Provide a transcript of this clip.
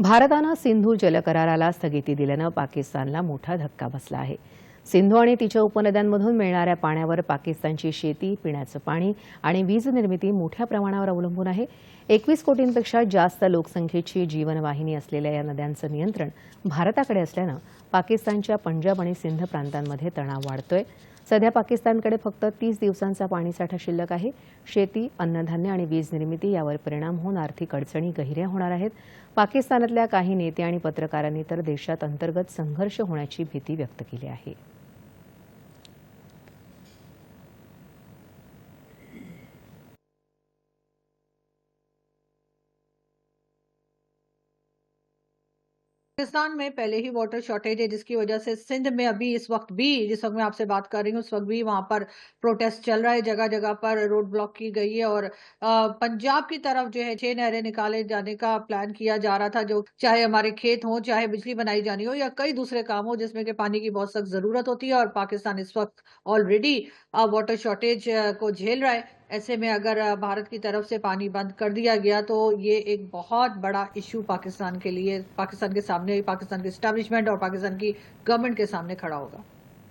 भारतानं सिंधू जलकराराला स्थगिती दिल्यानं पाकिस्तानला मोठा धक्का बसला आहे. सिंधू आणि तिच्या उपनद्यांमधून मिळणाऱ्या पाण्यावर पाकिस्तानची शेती पिण्याचं पाणी आणि वीज निर्मिती मोठ्या प्रमाणावर अवलंबून आहे. एकवीस कोटींपेक्षा जास्त लोकसंख्येची जीवनवाहिनी असलेल्या या नद्यांचं नियंत्रण भारताकडे असल्यानं पाकिस्तानच्या पंजाब आणि सिंध प्रांतांमध्ये तणाव वाढतोय. सध्या पाकिस्तानकडे फक्त तीस दिवसांचा पाणीसाठा शिल्लक आहे. शेती अन्नधान्य आणि वीज निर्मिती यावर परिणाम होऊन आर्थिक अडचणी गहिऱ्या होणार आहेत. पाकिस्तानातल्या काही नेते आणि पत्रकारांनी तर देशात अंतर्गत संघर्ष होण्याची भीती व्यक्त केली आहे. पाकिस्तान में पहले ही वाटर शॉर्टेज है, जिसकी वजह से सिंध में अभी इस वक्त भी, जिस वक्त मैं आपसे बात कर रही हूँ, उस वक्त भी वहाँ पर प्रोटेस्ट चल रहा है जगह जगह पर रोड ब्लॉक की गई है और पंजाब की तरफ़ जो है, छह नहरें निकाले जाने का प्लान किया जा रहा था, जो चाहे हमारे खेत हो, चाहे बिजली बनाई जानी हो, या कई दूसरे काम हो, जिसमें कि पानी की बहुत सख्त ज़रूरत होती है और पाकिस्तान इस वक्त ऑलरेडी वाटर शॉर्टेज को झेल रहा है। ऐसे में अगर भारत की तरफ़ से पानी बंद कर दिया गया तो ये एक बहुत बड़ा इशू पाकिस्तान के लिए, पाकिस्तान के सामने, पाकिस्तान के स्टैब्लिशमेंट और पाकिस्तान की गवर्नमेंट के सामने खड़ा होगा।